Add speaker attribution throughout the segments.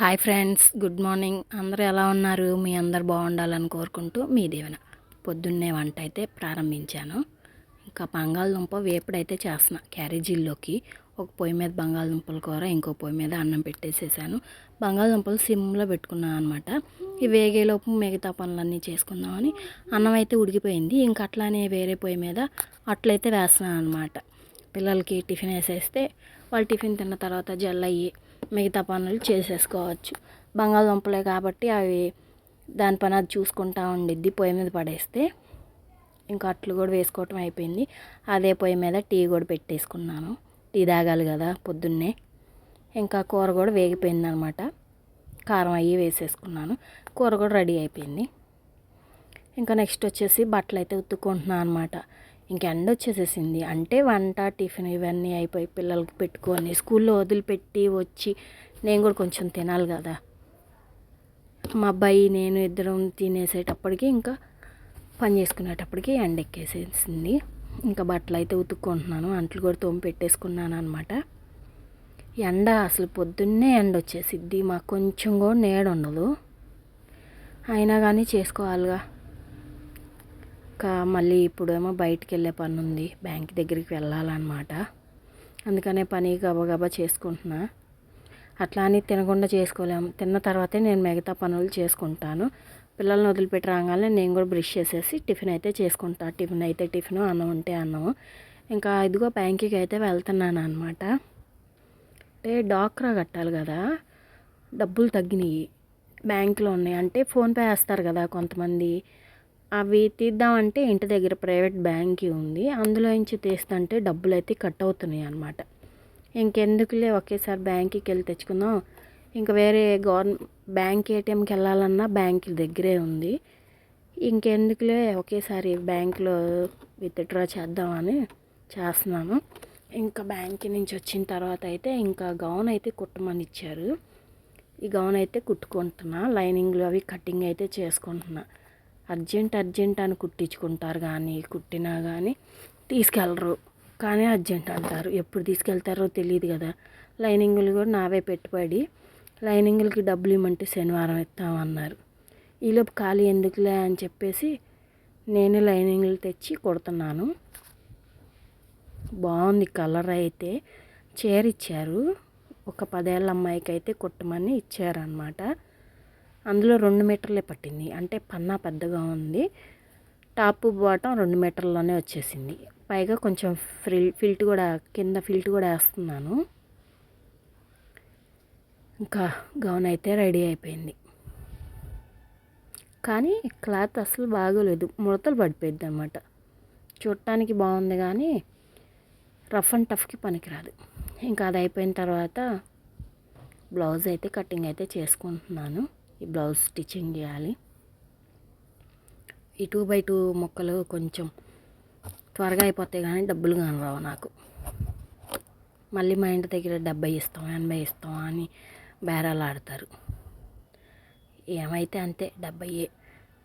Speaker 1: Hi friends good morning. అందరూ ఎలా ఉన్నారు? మీ అందరు బాగుండాలని కోరుకుంటూ మీ దేవన. పొద్దున్నే వంట అయితే ప్రారంభించాను. ఇంకా బంగాళదుంప వేపుడైతే చేస్తున్నా. క్యారేజీల్లోకి ఒక పొయ్యి మీద బంగాళదుంపల కూర ఇంకో పొయ్యి మీద అన్నం పెట్టేసేసాను. బంగాళదుంపలు సిమ్లో పెట్టుకున్నాను అనమాట ఈ వేగేలోపు మిగతా పనులన్నీ చేసుకుందామని అన్నం అయితే ఉడికిపోయింది. ఇంకా అట్లానే వేరే పొయ్యి మీద అట్లయితే వేస్తున్నాను అనమాట పిల్లలకి టిఫిన్ వేసేస్తే వాళ్ళు టిఫిన్ తిన్న తర్వాత జల్లయ్యి మిగతా పనులు చేసేసుకోవచ్చు. బంగాళదుంపలే కాబట్టి అవి దాని పని అది చూసుకుంటా ఉండిద్ది పొయ్యి మీద పడేస్తే. ఇంకా అట్లు కూడా వేసుకోవటం అయిపోయింది. అదే పొయ్యి మీద టీ కూడా పెట్టేసుకున్నాను. టీ తాగాలి కదా పొద్దున్నే. ఇంకా కూర కూడా వేగిపోయింది అనమాట కారం అయ్యి వేసేసుకున్నాను. కూర కూడా రెడీ అయిపోయింది. ఇంకా నెక్స్ట్ వచ్చేసి బట్టలు అయితే ఉత్తుకుంటున్నాను అనమాట. ఇంక ఎండ వచ్చేసేసింది. అంటే వంట టిఫిన్ ఇవన్నీ అయిపోయి పిల్లలకి పెట్టుకొని స్కూల్లో వదిలిపెట్టి వచ్చి నేను కూడా కొంచెం తినాలి కదా. మా అబ్బాయి నేను ఇద్దరం తినేసేటప్పటికి ఇంకా పని చేసుకునేటప్పటికి ఎండ ఎక్కేసేసింది. ఇంకా బట్టలు అయితే ఉతుక్కుంటున్నాను అంట్లు కూడా తోమి పెట్టేసుకున్నాను అనమాట ఎండ అసలు పొద్దున్నే ఎండ వచ్చేసిద్ది మాకు కొంచెం కూడా నీడ ఉండదు. అయినా కానీ చేసుకోవాలిగా. ఇంకా మళ్ళీ ఇప్పుడేమో బయటికి వెళ్ళే పని ఉంది బ్యాంక్ దగ్గరికి వెళ్ళాలన్నమాట. అందుకనే పని గబగబా చేసుకుంటున్నా. అట్లా అని తినకుండా చేసుకోలేము తిన్న తర్వాతే నేను మిగతా పనులు చేసుకుంటాను. పిల్లల్ని వదిలిపెట్టి రాగానే నేను కూడా బ్రష్ చేసేసి టిఫిన్ అయితే చేసుకుంటా. టిఫిన్ అయితే టిఫిన్ అన్నం ఉంటే అన్నం. ఇంకా ఇదిగో బ్యాంకుకి అయితే వెళ్తున్నాను అనమాట అంటే డాక్రా కట్టాలి కదా. డబ్బులు తగ్గినాయి. బ్యాంకులో ఉన్నాయి. అంటే ఫోన్పే వేస్తారు కదా కొంతమంది. అవి తీద్దామంటే ఇంటి దగ్గర ప్రైవేట్ బ్యాంక్ ఉంది. అందులో నుంచి తీస్తంటే డబ్బులు అయితే కట్ అవుతున్నాయి అనమాట ఇంకెందుకులే ఒకేసారి బ్యాంక్కి వెళ్ళి తెచ్చుకుందాం. ఇంకా వేరే గవర్నమెంట్ బ్యాంక్ ఏటీఎంకి వెళ్ళాలన్నా బ్యాంక్ దగ్గరే ఉంది. ఇంకెందుకులే ఒకేసారి బ్యాంకులో విత్డ్రా చేద్దామని చేస్తున్నాను. ఇంకా బ్యాంక్ నుంచి వచ్చిన తర్వాత అయితే ఇంకా గౌన్ అయితే కుట్టమని ఇచ్చారు. ఈ గౌన్ అయితే కుట్టుకుంటున్నా. లైనింగ్లు అవి కటింగ్ అయితే చేసుకుంటున్నా. అర్జెంట్ అర్జెంట్ అని కుట్టించుకుంటారు కానీ కుట్టినా కానీ తీసుకెళ్ళరు. కానీ అర్జెంట్ అంటారు. ఎప్పుడు తీసుకెళ్తారో తెలియదు కదా. లైనింగులు కూడా నావే పెట్టుబడి. లైనింగులకి డబ్బులు ఇమ్మంటే శనివారం ఇస్తామన్నారు. ఈలోపు ఖాళీ ఎందుకులే అని చెప్పేసి నేనే లైనింగ్లు తెచ్చి కుడుతున్నాను. బాగుంది కలర్ అయితే. చీర ఇచ్చారు. ఒక పదేళ్ళ అమ్మాయికి అయితే కుట్టమని ఇచ్చారనమాట అందులో రెండు మీటర్లే పట్టింది. అంటే పన్నా పెద్దగా ఉంది. టాప్ బాటం రెండు మీటర్లోనే వచ్చేసింది. పైగా కొంచెం ఫ్రిల్ ఫిల్ట్ కూడా కింద ఫిల్ట్ కూడా వేస్తున్నాను. ఇంకా గౌన్ అయితే రెడీ అయిపోయింది. కానీ క్లాత్ అసలు బాగోలేదు. ముడతలు పడిపోయింది అనమాట చూడటానికి బాగుంది కానీ రఫ్ అండ్ టఫ్కి పనికిరాదు. ఇంకా అది అయిపోయిన తర్వాత బ్లౌజ్ అయితే కటింగ్ అయితే చేసుకుంటున్నాను. ఈ బ్లౌజ్ స్టిచ్చింగ్ చేయాలి. ఈ టూ బై టూ మొక్కలు కొంచెం త్వరగా అయిపోతాయి కానీ డబ్బులు కానీ రావు నాకు. మళ్ళీ మా ఇంటి దగ్గర డెబ్బై ఇస్తాం ఎనభై ఇస్తాం అని బేరాలు ఆడతారు. ఏమైతే అంతే డెబ్బయ్యే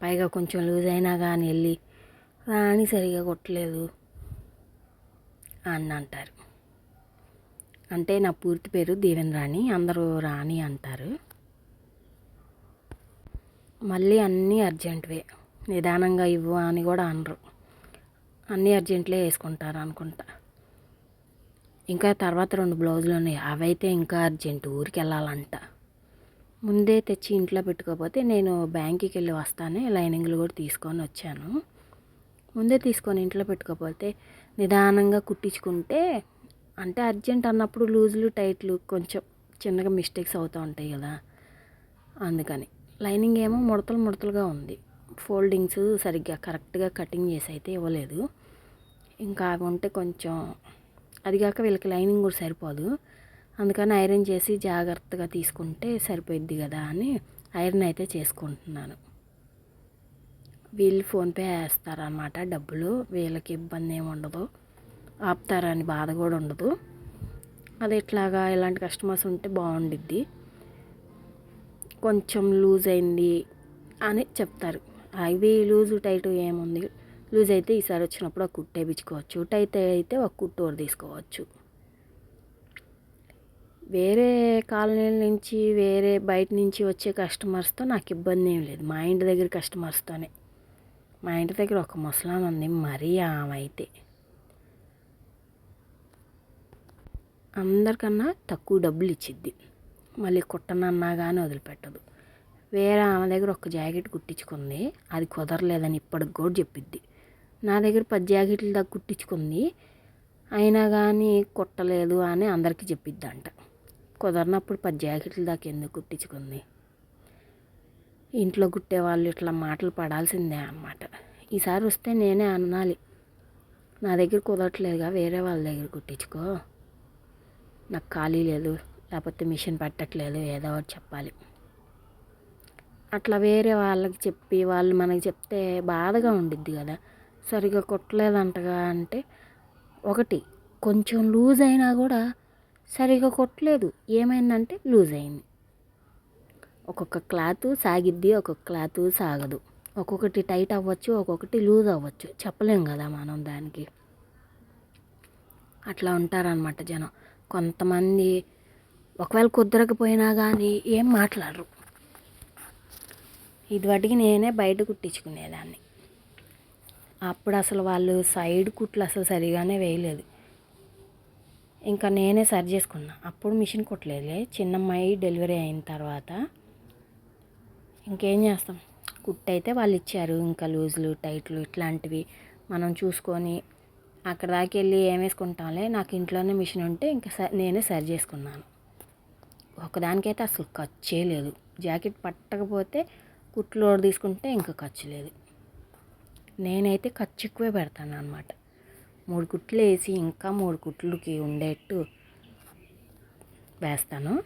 Speaker 1: పైగా కొంచెం లూజ్ అయినా కానీ వెళ్ళి రాణి సరిగా కొట్టలేదు అని అంటారు. అంటే నా పూర్తి పేరు దీవెన్ రాణి అందరూ రాణి అంటారు. మళ్ళీ అన్నీ అర్జెంటువే. నిదానంగా ఇవ్వు అని కూడా అనరు. అన్నీ అర్జెంట్లే వేసుకుంటారు అనుకుంటా. ఇంకా తర్వాత రెండు బ్లౌజులు ఉన్నాయి. అవైతే ఇంకా అర్జెంటు ఊరికి వెళ్ళాలంట. ముందే తెచ్చి ఇంట్లో పెట్టుకోకపోతే నేను బ్యాంకుకి వెళ్ళి వస్తానే లైనింగ్లు కూడా తీసుకొని వచ్చాను. ముందే తీసుకొని ఇంట్లో పెట్టుకోకపోతే నిదానంగా కుట్టించుకుంటే అంటే అర్జెంట్ అన్నప్పుడు లూజులు టైట్లు కొంచెం చిన్నగా మిస్టేక్స్ అవుతూ ఉంటాయి కదా. అందుకని. లైనింగ్ ఏమో ముడతలు ముడతలుగా ఉంది. ఫోల్డింగ్స్ సరిగ్గా కరెక్ట్గా కటింగ్ చేసి అయితే ఇవ్వలేదు. ఇంకా అవి ఉంటే కొంచెం అది కాక వీళ్ళకి లైనింగ్ కూడా సరిపోదు. అందుకని ఐరన్ చేసి జాగ్రత్తగా తీసుకుంటే సరిపోయిద్ది కదా అని ఐరన్ అయితే చేసుకుంటున్నాను. వీళ్ళు ఫోన్పే వేస్తారనమాట డబ్బులు. వీళ్ళకి ఇబ్బంది ఏమి ఉండదు. ఆపుతారని బాధ కూడా ఉండదు. అది ఇట్లాగా ఇలాంటి కస్టమర్స్ ఉంటే బాగుండిద్ది. కొంచెం లూజ్ అయింది అని చెప్తారు. అవి లూజు టైట్ ఏముంది? లూజ్ అయితే ఈసారి వచ్చినప్పుడు ఒక కుట్టు వేయించుకోవచ్చు. టైట్ అయితే ఒక కుట్టు తీసుకోవచ్చు. వేరే కాలనీల నుంచి వేరే బయట నుంచి వచ్చే కస్టమర్స్తో నాకు ఇబ్బంది ఏం లేదు. మా ఇంటి దగ్గర కస్టమర్స్తోనే. మా ఇంటి దగ్గర ఒక ముసలాన్ ఉంది మరీ ఆమె అయితే అందరికన్నా తక్కువ డబ్బులు ఇచ్చిద్ది. మళ్ళీ కుట్టనన్నా కానీ వదిలిపెట్టదు. వేరే ఆమె దగ్గర ఒక జాకెట్ కుట్టించుకుంది. అది కుదరలేదని ఇప్పటికి కూడా చెప్పిద్ది. నా దగ్గర పది జాకెట్లు దాకా కుట్టించుకుంది. అయినా కానీ కుట్టలేదు అని అందరికీ చెప్పిద్ది అంట కుదరనప్పుడు పది జాకెట్లు దాకా ఎందుకు కుట్టించుకుంది? ఇంట్లో కుట్టే వాళ్ళు ఇట్లా మాటలు పడాల్సిందే అన్నమాట. ఈసారి వస్తే నేనే అనాలి. నా దగ్గర కుదరట్లేదుగా వేరే వాళ్ళ దగ్గర కుట్టించుకో. నాకు ఖాళీ లేదు. లేకపోతే మిషన్ పెట్టట్లేదు ఏదో ఒకటి చెప్పాలి. అట్లా వేరే వాళ్ళకి చెప్పి వాళ్ళు మనకి చెప్తే బాధగా ఉండిద్ది కదా. సరిగా కొట్టలేదంటగా అంటే ఒకటి కొంచెం లూజ్ అయినా కూడా సరిగా కొట్టలేదు. ఏమైందంటే లూజ్ అయింది. ఒక్కొక్క క్లాత్ సాగిద్ది ఒక్కొక్క క్లాత్ సాగదు. ఒక్కొక్కటి టైట్ అవ్వచ్చు ఒక్కొక్కటి లూజ్ అవ్వచ్చు. చెప్పలేం కదా మనం దానికి. అట్లా ఉంటారనమాట జనం. కొంతమంది ఒకవేళ కుదరకపోయినా కానీ ఏం మాట్లాడరు. ఇదివటికి నేనే బయట కుట్టించుకునేదాన్ని. అప్పుడు అసలు వాళ్ళు సైడ్ కుట్లు అసలు సరిగానే వేయలేదు. ఇంకా నేనే సరి చేసుకున్నా. అప్పుడు మిషన్ కుట్టలేదులే. చిన్నమ్మాయి డెలివరీ అయిన తర్వాత ఇంకేం చేస్తాం? కుట్టయితే వాళ్ళు ఇచ్చారు. ఇంకా లూజులు టైట్లు ఇట్లాంటివి మనం చూసుకొని అక్కడ దాకా వెళ్ళి ఏమేసుకుంటాంలే నాకు ఇంట్లోనే మిషన్ ఉంటే ఇంకా స నేనే సరి చేసుకున్నాను. ఒకదానికైతే అసలు ఖర్చే లేదు. జాకెట్ పట్టకపోతే కుట్లు తీసుకుంటే ఇంకా ఖర్చు లేదు. నేనైతే ఖర్చు ఎక్కువే పెడతాను అనమాట మూడు కుట్లు వేసి ఇంకా మూడు కుట్లుకి ఉండేట్టు వేస్తాను.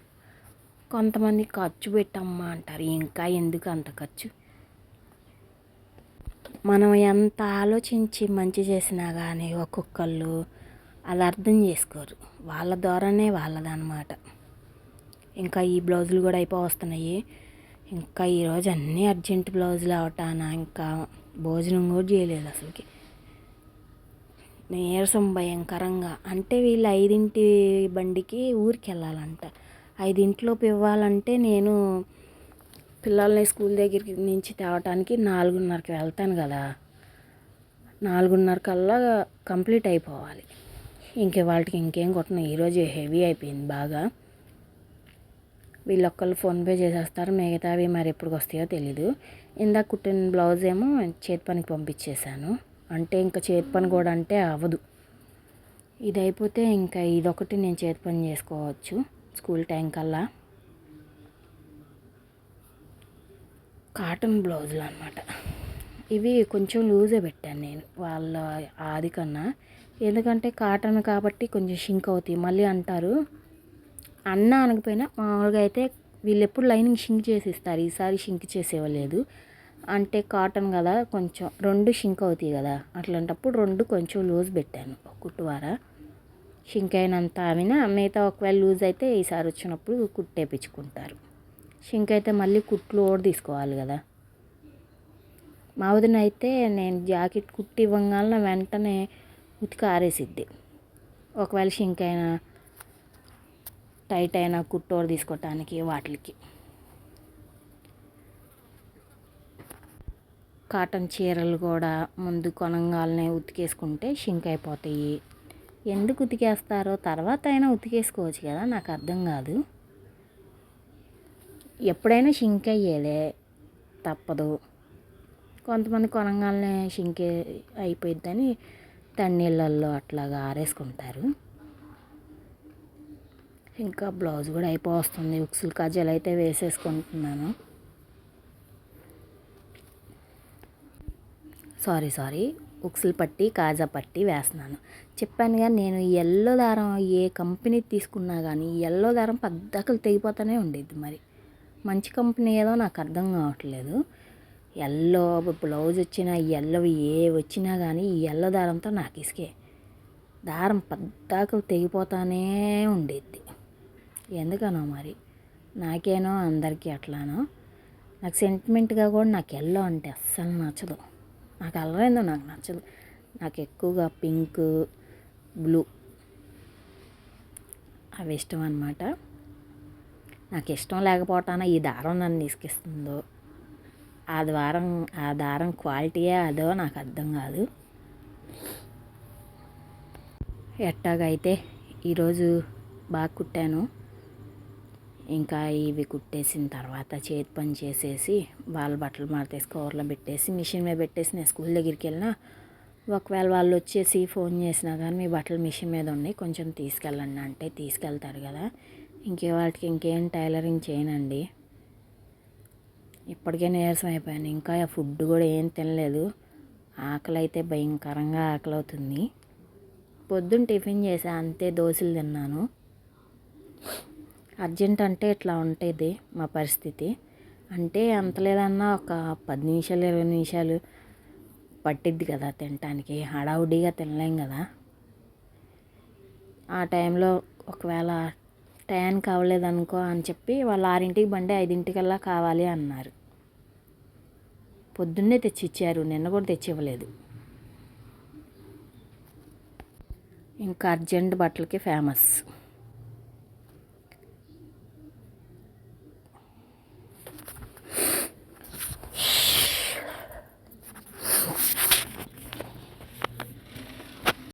Speaker 1: కొంతమంది ఖర్చు పెట్టమ్మా అంటారు. ఇంకా ఎందుకు అంత ఖర్చు? మనం ఎంత ఆలోచించి మంచి చేసినా కానీ ఒక్కొక్కళ్ళు అది అర్థం చేసుకోరు. వాళ్ళ ద్వారానే వాళ్ళదన్నమాట. ఇంకా ఈ బ్లౌజులు కూడా అయిపో వస్తున్నాయి. ఇంకా ఈరోజు అన్నీ అర్జెంట్ బ్లౌజులు అవటాన? ఇంకా భోజనం కూడా చేయలేదు అసలుకి. నీరసం భయంకరంగా. అంటే వీళ్ళు ఐదింటి బండికి ఊరికి వెళ్ళాలంట ఐదింటిలోపు ఇవ్వాలంటే నేను పిల్లల్ని స్కూల్ దగ్గరికి నుంచి తేవటానికి నాలుగున్నరకి వెళ్తాను కదా. నాలుగున్నర కల్లా కంప్లీట్ అయిపోవాలి. ఇంకే వాళ్ళకి ఇంకేం కొట్టను. ఈరోజు హెవీ అయిపోయింది బాగా. వీళ్ళొక్కళ్ళు ఫోన్పే చేసేస్తారు. మిగతావి మరి ఎప్పుడు వస్తాయో తెలీదు. ఇందాక కుట్టిన బ్లౌజ్ ఏమో చేతి పనికి పంపించేశాను. అంటే ఇంకా చేతి పని కూడా అంటే అవ్వదు. ఇది అయిపోతే ఇంకా ఇదొకటి నేను చేతి పని చేసుకోవచ్చు స్కూల్ టైం కల్లా. కాటన్ బ్లౌజులు అనమాట ఇవి కొంచెం లూజే పెట్టాను నేను వాళ్ళ ఆది కన్నా. ఎందుకంటే కాటన్ కాబట్టి కొంచెం షింక్ అవుతాయి. మళ్ళీ అంటారు అన్న అనకపోయినా మామూలుగా అయితే వీళ్ళు ఎప్పుడు లైనింగ్ షింక్ చేసి ఇస్తారు ఈసారి షింక్ చేసేవలేదు అంటే కాటన్ కదా కొంచెం రెండు షింక్ అవుతాయి కదా. అట్లాంటప్పుడు రెండు కొంచెం లూజ్ పెట్టాను కుట్టువార. షింక్ అయినంత ఆమెన మిగతా ఒకవేళ లూజ్ అయితే ఈసారి వచ్చినప్పుడు కుట్టేపించుకుంటారు షింక్ అయితే మళ్ళీ కుట్లు ఓడి తీసుకోవాలి కదా. మా వదిన అయితే నేను జాకెట్ కుట్టి ఇవ్వగానే వెంటనే ఉతికి ఆరేసిద్ది. ఒకవేళ షింక్ అయినా టైట్ అయిన కుట్టోడు తీసుకోవటానికి వాటికి. కాటన్ చీరలు కూడా ముందు కొనంగాలనే ఉతికేసుకుంటే షింక్ అయిపోతాయి. ఎందుకు ఉతికేస్తారో తర్వాత అయినా ఉతికేసుకోవచ్చు కదా నాకు అర్థం కాదు. ఎప్పుడైనా షింక్ అయ్యేదే తప్పదు. కొంతమంది కొనంగాలనే షింక్ అయిపోయిద్దని తన్నీళ్ళల్లో అట్లాగా ఆరేసుకుంటారు. ఇంకా బ్లౌజ్ కూడా అయిపోతుంది ఉక్సులు కాజాలు అయితే వేసేసుకుంటున్నాను. సారీ సారీ ఉక్సులు పట్టి కాజా పట్టి వేస్తున్నాను. చెప్పాను కానీ నేను ఎల్లో దారం ఏ కంపెనీ తీసుకున్నా కానీ ఎల్లో దారం పద్దకలు తెగిపోతూనే ఉండేది మరి. మంచి కంపెనీ ఏదో నాకు అర్థం కావట్లేదు. ఎల్లో బ్లౌజ్ వచ్చినా ఎల్లో ఏ వచ్చినా కానీ ఈ ఎల్లో దారంతో నాకు ఇసుకే. దారం పద్దాకలు తెగిపోతానే ఉండేది. ఎందుకనో మరి? నాకేనో అందరికీ అట్లానో. నాకు సెంటిమెంట్గా కూడా నాకు ఎల్లో అంటే అస్సలు నచ్చదు. నాకు అల్లరేందో నాకు నచ్చదు. నాకు ఎక్కువగా పింక్ బ్లూ అవి ఇష్టం అనమాట నాకు ఇష్టం లేకపోవటాన ఈ దారం నన్ను తీసుకిస్తుందో? ఆ ద్వారం ఆ దారం క్వాలిటీయే అదో నాకు అర్థం కాదు. ఎట్టాగైతే ఈరోజు బాగా కుట్టాను. ఇంకా ఇవి కుట్టేసిన తర్వాత చేతి పని చేసేసి వాళ్ళ బట్టలు మారితేసి కవర్లో పెట్టేసి మిషన్ మీద పెట్టేసి నేను స్కూల్ దగ్గరికి వెళ్ళినా ఒకవేళ వాళ్ళు వచ్చేసి ఫోన్ చేసినా కానీ మీ బట్టలు మిషన్ మీద ఉన్నాయి కొంచెం తీసుకెళ్ళండి అంటే తీసుకెళ్తారు కదా. ఇంకే వాటికి ఇంకేం టైలరింగ్ చేయనండి. ఇప్పటికే నీరసం అయిపోయాను ఇంకా ఆ ఫుడ్ కూడా ఏం తినలేదు. ఆకలి అయితే భయంకరంగా ఆకలి అవుతుంది పొద్దున్న టిఫిన్ చేసా అంతే దోశలు తిన్నాను. అర్జెంట్ అంటే ఇట్లా ఉంటుంది మా పరిస్థితి. అంటే అంత లేదన్నా ఒక పది నిమిషాలు ఇరవై నిమిషాలు పట్టిద్ది కదా తినటానికి. హడావుడిగా తినలేం కదా. ఆ టైంలో ఒకవేళ టయానికి అవ్వలేదనుకో అని చెప్పి వాళ్ళు ఆరింటికి బండి ఐదింటికల్లా కావాలి అన్నారు. పొద్దున్నే తెచ్చిచ్చారు నిన్న కూడా తెచ్చివ్వలేదు. ఇంకా అర్జెంట్ బట్టలకి ఫేమస్.